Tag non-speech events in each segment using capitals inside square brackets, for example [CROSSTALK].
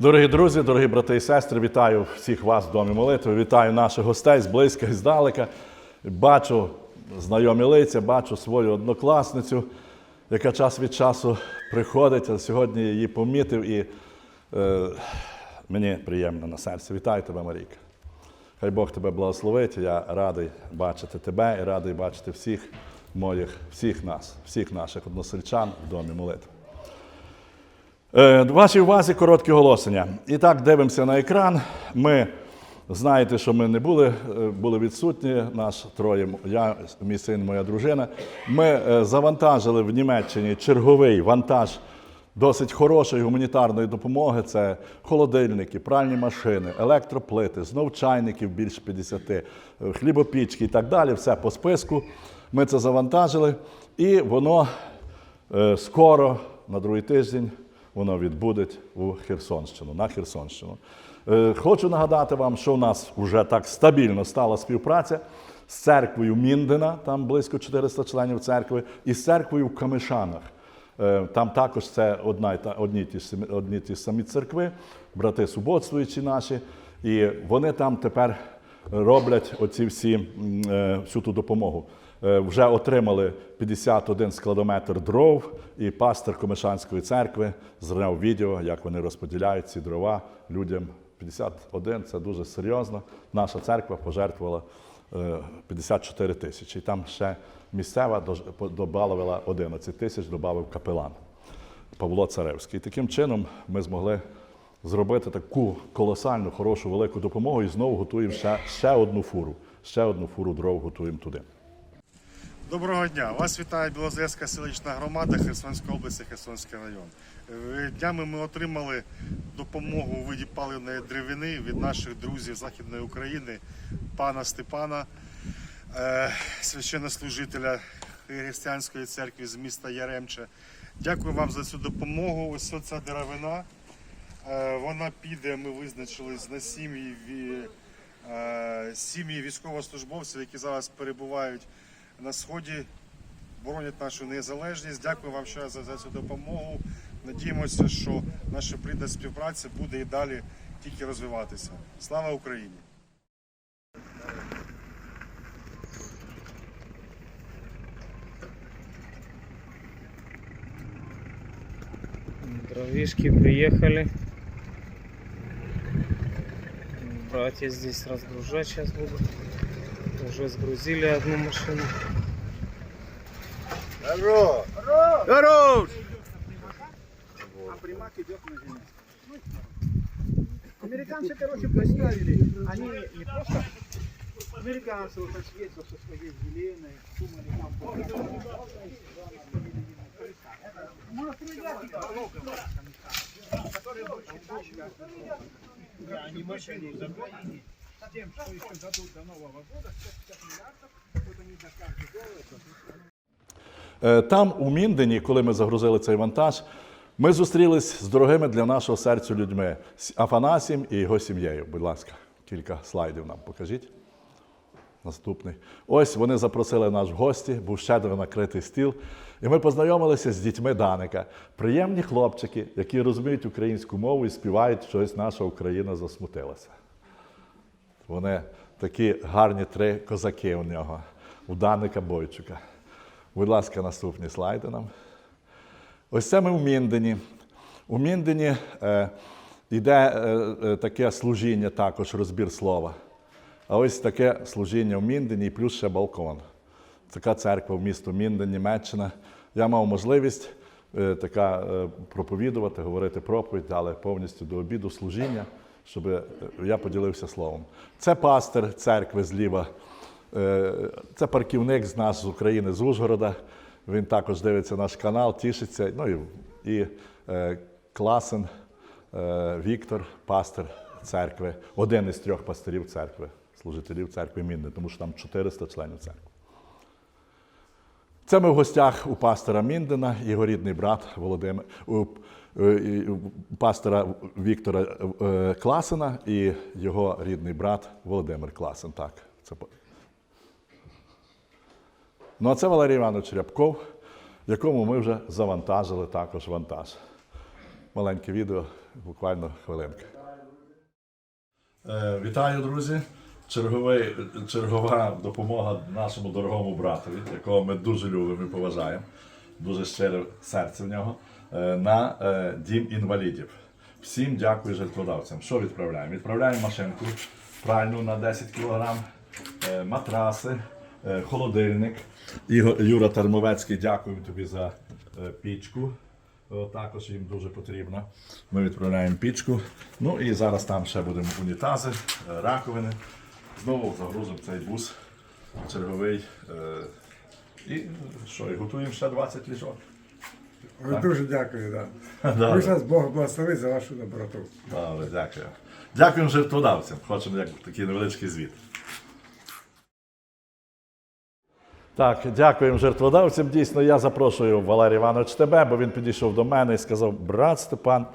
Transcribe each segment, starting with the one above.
Дорогі друзі, дорогі брати і сестри, вітаю всіх вас в домі молитви. Вітаю наших гостей зблизька і здалека. Бачу знайомі лиця, бачу свою однокласницю, яка час від часу приходить. А сьогодні її помітив і е, мені приємно на серці. Вітаю тебе, Марійка. Хай Бог тебе благословить. Я радий бачити тебе і радий бачити всіх моїх, всіх нас, всіх наших односельчан в домі молитви. Е, Вашій увазі короткі оголошення. І так дивимося на екран. Ми знаєте, що ми не були, е, були відсутні, наш троє, я, мій син, моя дружина. Ми е, завантажили в Німеччині черговий вантаж досить хорошої гуманітарної допомоги. Це холодильники, пральні машини, електроплити, знов чайників більш 50, е, хлібопічки і так далі. Все по списку. Ми це завантажили, і воно скоро, на другий тиждень, воно відбуде у Херсонщину, на Херсонщину. Е, Хочу нагадати вам, що у нас вже так стабільно стала співпраця з церквою Міндена, там близько 400 членів церкви, і з церквою в Камишанах. Е, Там також це одна, одні ті, одні ті самі церкви, брати суботствуючі наші, і вони там тепер роблять оці всі, е, всю ту допомогу. Е, Вже отримали 51 складометр дров, і пастор Комишанської церкви зняв відео, як вони розподіляють ці дрова людям. 51 це дуже серйозно. Наша церква пожертвувала е, 54 тисячі. І там ще місцева додавала 11 тисяч, додав капелан Павло Царевський. І таким чином ми змогли зробити таку колосальну, хорошу, велику допомогу і знову готуємо ще, ще одну фуру. Ще одну фуру дров готуємо туди. Доброго дня! Вас вітає Білозерська селищна громада Херсонської області, Херсонський район. Е, Днями ми отримали допомогу у виді паливної деревини від наших друзів Західної України, пана Степана, е, священнослужителя християнської церкви з міста Яремче. Дякую вам за цю допомогу. Ось ця деревина. Е, Вона піде, ми визначились на сім'ї, сім'ї військовослужбовців, які зараз перебувають на сході, боронять нашу незалежність. Дякую вам ще раз за, цю допомогу. Надіємося, що наша плідна співпраця буде і далі тільки розвиватися. Слава Україні! Дровишки приехали. Братья здесь разгружать сейчас будут. Уже сгрузили одну машину. Здорово! Здорово! Здорово! Американцы, короче, поставили. Они не просто американцы вот отсветил со своей зеленой, думали там Может, ну, а Они машину законили. Тем, что еще дадут до Нового года, 150 миллиардов, вот они за каждый доллар. Там, у Міндені, коли ми загрузили цей вантаж, ми зустрілись з дорогими для нашого серця людьми з Афанасієм і його сім'єю. Будь ласка, кілька слайдів нам покажіть. Наступний. Ось вони запросили нас в гості, був щедро накритий стіл. І ми познайомилися з дітьми Даника. Приємні хлопчики, які розуміють українську мову і співають щось наша Україна засмутилася. Вони такі гарні три козаки у нього, у Даника Бойчука. Будь ласка, наступні слайди нам. Ось це ми в Міндені. У Міндені е, йде е, е, таке служіння, також розбір слова. А ось таке служіння в Міндені і плюс ще балкон. Така церква в місто Мінден, Німеччина. Я мав можливість е, така е, проповідувати, говорити проповідь, але повністю до обіду служіння, щоб я поділився словом. Це пастир церкви зліва. Е, Це парківник з нас з України, з Ужгорода. Він також дивиться наш канал, тішиться. Ну і, і е, Класен е, Віктор, пастир церкви, один із трьох пастирів церкви, служителів церкви Мінни, тому що там 400 членів церкви. Це ми в гостях у пастора Міндена, його рідний брат Володимир, у, пастора Віктора е, Класена і його рідний брат Володимир Класен. Так, це Ну, а це Валерій Іванович Рябков, якому ми вже завантажили також вантаж. маленьке відео, буквально хвилинка. Е, Вітаю, друзі! Черговий, чергова допомога нашому дорогому братові, якого ми дуже любимо і поважаємо. Дуже щире серце в нього. е, На е, дім інвалідів. Всім дякую жертводавцям. Що відправляємо? Відправляємо машинку пральну на 10 кг, е, матраси, холодильник. Ігор, Юра Термовецький, дякую тобі за пічку. Також їм дуже потрібно. Ми відправляємо пічку. Ну і зараз там ще будемо унітази, раковини. Знову загрузимо цей бус черговий. е, І що, і готуємо ще 20 ліжок. Ой, дуже дякую, да. [LAUGHS] Добре. Ви зараз Бог благословить за вашу доброту. Добре, дякую. Дякуємо жертводавцям. Хочемо як такий невеличкий звіт. Так, дякуємо жертводавцям. Дійсно, я запрошую Валерій Іванович тебе, бо він підійшов до мене і сказав: брат Степан,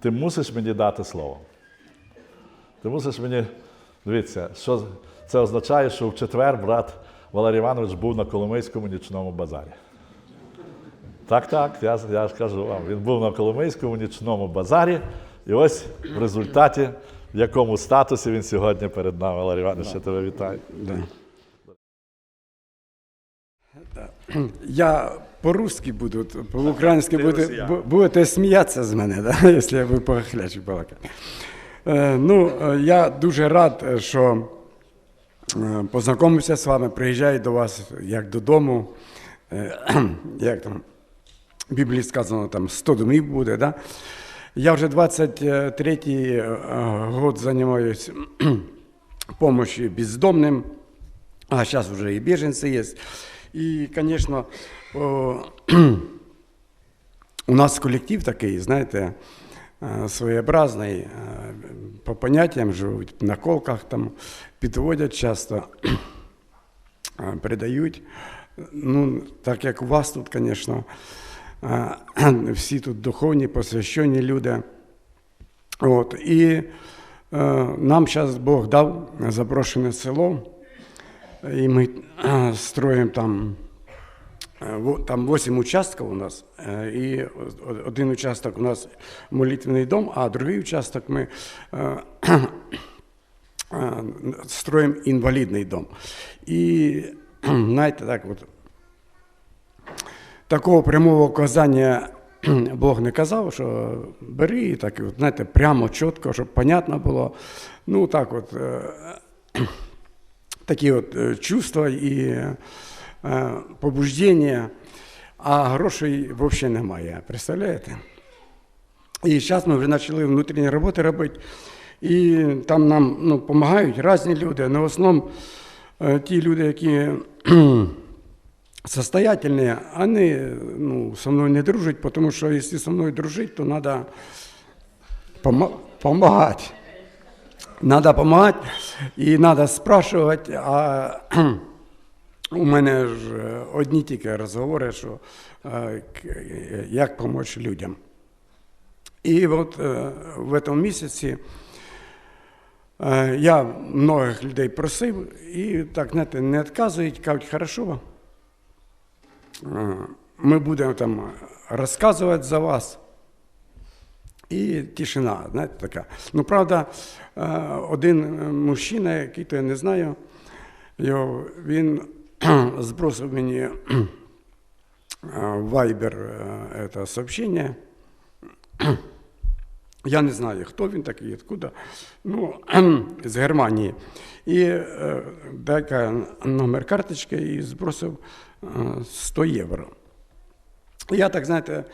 ти мусиш мені дати слово. Ти мусиш мені. Дивіться, що це означає, що в четвер брат Валерій Іванович був на Коломийському нічному базарі. Так, так, я, я ж кажу вам, він був на Коломийському нічному базарі, і ось в результаті, в якому статусі він сьогодні перед нами. Валерій Іванович, я тебе вітаю. [CLEARS THROAT] Я по-русски буду, по-українськи буду, будете сміятися з мене, да? [LAUGHS] якщо ви по-хлячі балакати. Е, ну, е, я дуже рад, е, що е, познайомився з вами, приїжджаю до вас як додому. Е, [CLEARS THROAT] як там в Біблії сказано, там 100 домів буде. Да? Я вже 23-й е, год займаюся допомогою [CLEARS THROAT] бездомним. А сейчас уже и беженцы есть. И, конечно, о, [CLEARS THROAT] у нас коллектив такий, знаєте, е, своєобразний, е, по поняттям живуть, на колках там підводять часто, е, передають. Ну, так як у вас тут, звісно, е, всі тут духовні, посвящені люди. От, і е, нам зараз Бог дав запрошене село. И мы э, строим там, э, во- там 8 участков у нас, э, и о- один участок у нас молитвенный дом, а другой участок мы э, э, строим инвалидный дом. И, знаете, так вот, такого прямого указання Бог не казав, що бери, і так, от, знаєте, прямо, чітко, щоб понятно було. Ну, так от, е, такі от е, чувства і е, побуждення, а грошей взагалі немає. Представляєте? І зараз ми вже почали внутрішні роботи робити. І там нам ну, допомагають різні люди. але в основному е, ті люди, які [CLEARS THROAT] состоятельні, вони ну, со мною не дружать, тому що якщо со мною дружити, то треба допомагати. Надо допомагати і треба спрашувати, а у мене ж е, одні тільки розговори, що е, як допомогти людям. І от е, в цьому місяці е, я многих людей просив, і так, знаєте, не відказують, кажуть, хорошо, е, ми будемо там розказувати за вас. І тишина, знаєте, така. Ну, правда, е, один мужчина, який то я не знаю, його, він збросив мені е, в Viber е, це. Я не знаю, хто він такий, откуда. Ну, з Германії. І е, дай номер карточки і збросив е, 100 євро. Я так, знаєте,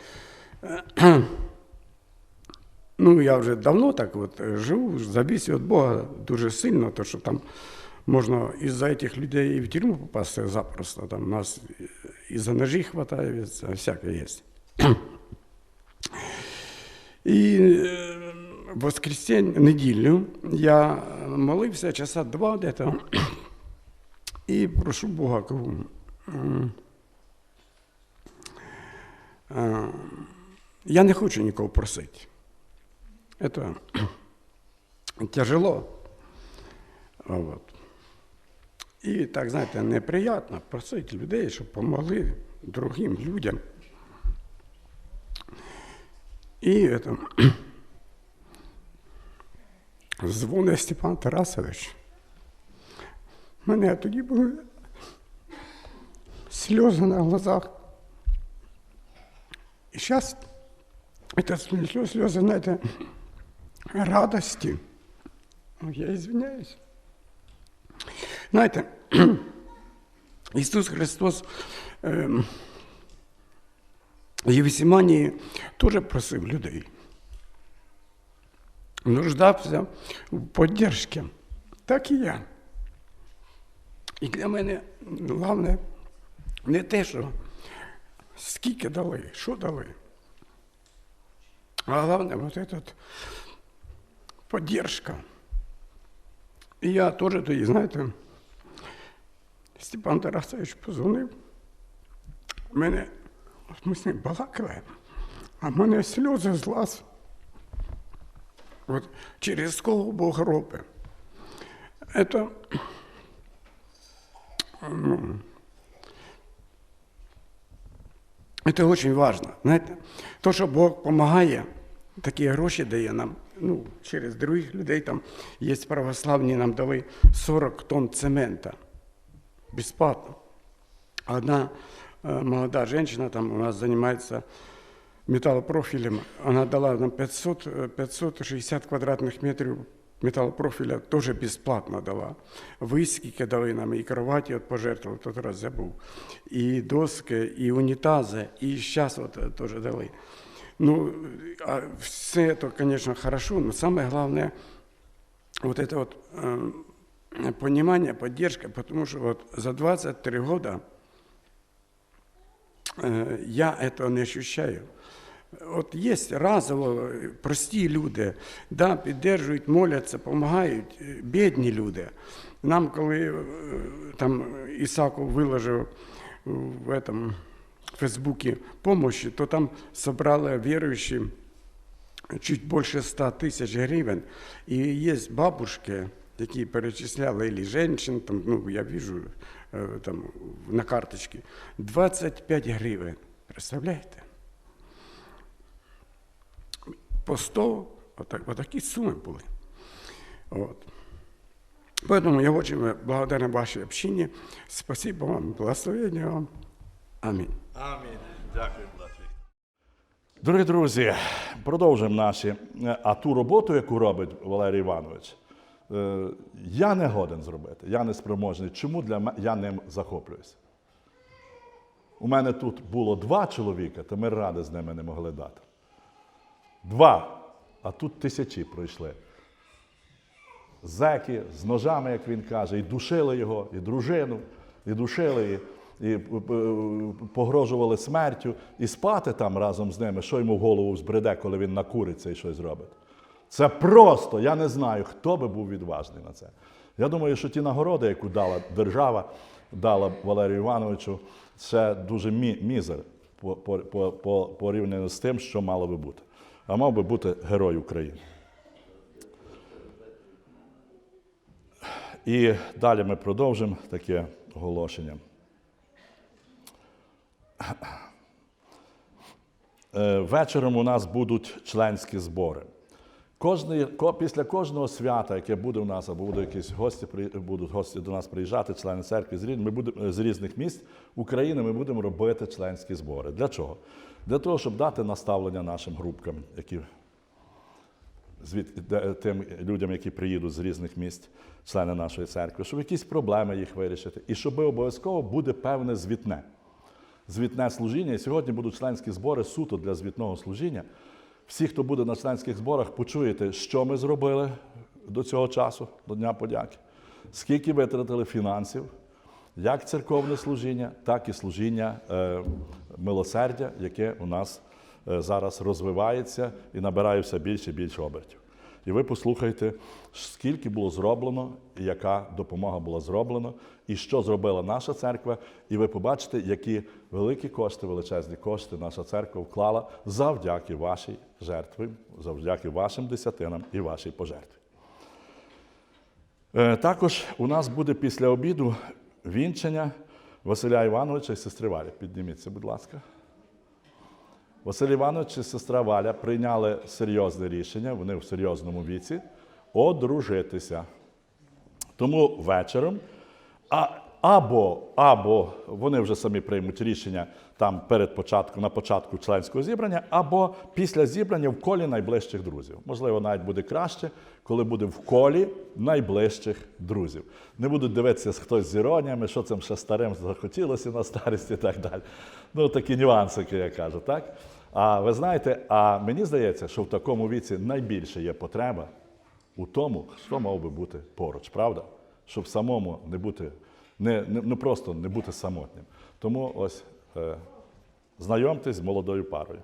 ну, я вже давно так от живу, завісив від Бога дуже сильно, то що там можна із-за цих людей і в тюрму попасти запросто. Там нас і за ножі хватає, всяке є. І в воскресенье, неділю я молився часа два где-то і прошу Бога, кажу, е, я не хочу нікого просити. Это тяжело. Вот. І так, знаєте, неприємно просити людей, щоб допомогли другим людям. І это, [CLEARS THROAT] дзвонить Степан Тарасович. Мене тоді були сльози на глазах. І зараз сльози, сльози, знаєте, [CLEARS THROAT] радості. Ну, Я извиняюсь. Знаєте, [CLEARS THROAT] Ісус Христос ем, в Євсіманії теж просив людей. Нуждався в підтримці. Так і я. І для мене головне не те, що скільки дали, що дали. А головне, вот этот поддержка. І я теж тоді, знаєте, Степан Тарасович позвонив. Мене, ми з ним балакали, а в мене сльози з глаз. От через кого Бог робить. Это, ну, это очень важно. Знаєте, то, що Бог допомагає, такі гроші дає нам, ну, через других людей там є православні, нам дали 40 тонн цемента бесплатно. Одна э, молодая женщина там у нас занимается металлопрофилем, она дала нам 500, э, 560 квадратных метров металлопрофиля, тоже бесплатно дала. Вискіки дали нам, і кроваті от пожертвували, тот раз забув, і доски, і унітази, і зараз от е, теж дали. Ну, а все это, конечно, хорошо, но самое главное, вот это вот э, понимание, поддержка, потому что вот за 23 года э, я этого не ощущаю. От є разово е, прості люди, да, піддержують, моляться, допомагають, е, бідні люди. Нам, коли е, там Ісаков виложив в этом Фейсбуці помощи, то там собрали віруючі чуть більше 100 тисяч гривень. І є бабушки, які перечисляли, или женщин, там, ну, я вижу е, там, на карточці, 25 гривень. Представляєте? По 100, отак, отакі суми були. Вот. Поэтому я очень благодарен вашей общине. Спасибо вам, благословения вам. Аминь. Амінь. Дякую, Дорогі друзі, продовжуємо наші. е, А ту роботу, яку робить Валерій Іванович, я не годен зробити, я не спроможний. Чому для мене я ним захоплююся? У мене тут було два чоловіка, то ми ради з ними не могли дати. Два. А тут тисячі пройшли. Зеки з ножами, як він каже, і душили його, і дружину, і душили її, і е, погрожували смертю, і спати там разом з ними, що йому в голову збреде, коли він накуриться і щось зробить. Це просто, я не знаю, хто би був відважний на це. Я думаю, що ті нагороди, яку дала держава, дала Валерію Івановичу, це дуже мі- мізер по, по, по, по, порівняно з тим, що мало би бути. А мав би бути герой України. І далі ми продовжимо таке оголошення. Е, Вечором у нас будуть членські збори. Кожний, ко- після кожного свята, яке буде у нас, або будуть якісь гості, будуть гості до нас приїжджати, члени церкви з, ми будемо, з різних місць України, ми будемо робити членські збори. Для чого? Для того, щоб дати наставлення нашим групкам, які звід, тим людям, які приїдуть з різних місць, члени нашої церкви, щоб якісь проблеми їх вирішити, і щоб обов'язково буде певне звітне. Звітне служіння. І сьогодні будуть членські збори суто для звітного служіння. Всі, хто буде на членських зборах, почуєте, що ми зробили до цього часу, до Дня подяки, скільки витратили фінансів, як церковне служіння, так і служіння е, милосердя, яке у нас е, зараз розвивається і набирає все більше і більше обертів. І ви послухайте, скільки було зроблено, яка допомога була зроблена, і що зробила наша церква. І ви побачите, які великі кошти, величезні кошти наша церква вклала завдяки вашій жертві, завдяки вашим десятинам і вашій пожертві. Е, Також у нас буде після обіду вінчення Василя Івановича і сестри Валі. Підніміться, будь ласка. Василь Іванович і сестра Валя прийняли серйозне рішення, вони в серйозному віці, одружитися. Тому вечором, а, або, або вони вже самі приймуть рішення там перед початком, на початку членського зібрання, або після зібрання в колі найближчих друзів. Можливо, навіть буде краще, коли буде в колі найближчих друзів. Не будуть дивитися хтось з іроніями, що цим ще старим захотілося на старість і так далі. Ну, такі нюансики, я кажу, так? А ви знаєте, а мені здається, що в такому віці найбільше є потреба у тому, хто мав би бути поруч, правда? Щоб самому не бути, не, не, не просто не бути самотнім. Тому ось е, знайомтесь з молодою парою.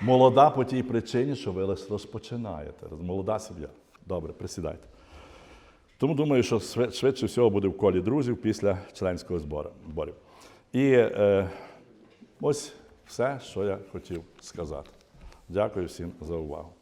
Молода по тій причині, що ви лише розпочинаєте. Молода сім'я. Добре, присідайте. Тому думаю, що швидше всього буде в колі друзів після членського збору. зборів. І е, ось все, що я хотів сказати. Дякую всім за увагу.